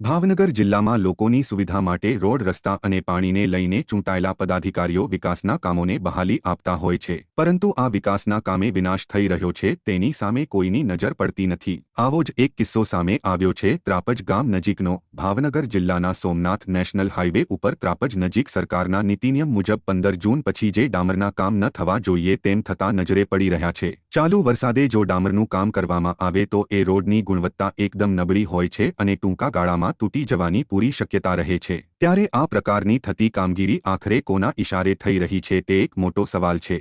ભાવનગર જિલ્લામાં લોકોની સુવિધા માટે રોડ, રસ્તા અને પાણીને લઈને ચૂંટાયેલા પદાધિકારીઓ વિકાસના કામોને બહાલી આપતા હોય છે. પરંતુ આ વિકાસના કામે વિનાશ થઈ રહ્યો છે, તેની સામે કોઈની નજર પડતી નથી. આવો જ એક કિસ્સો સામે આવ્યો છે, ત્રાપજ ગામ નજીકનો ભાવનગર જિલ્લાના સોમનાથ નેશનલ હાઇવે ઉપર ત્રાપજ નજીક સરકારના નીતિનિયમ મુજબ પંદર જૂન પછી જે ડામરના કામ ન થવા જોઈએ તેમ થતા નજરે પડી રહ્યા છે. ચાલુ વરસાદે જો ડામરનું કામ કરવામાં આવે તો એ રોડની ગુણવત્તા એકદમ નબળી હોય છે અને ટૂંકા ગાળામાં તૂટી જવાની પૂરી શક્યતા રહે છે. ત્યારે આ પ્રકારની થતી કામગીરી આખરે કોના ઇશારે થઈ રહી છે તે એક મોટો સવાલ છે.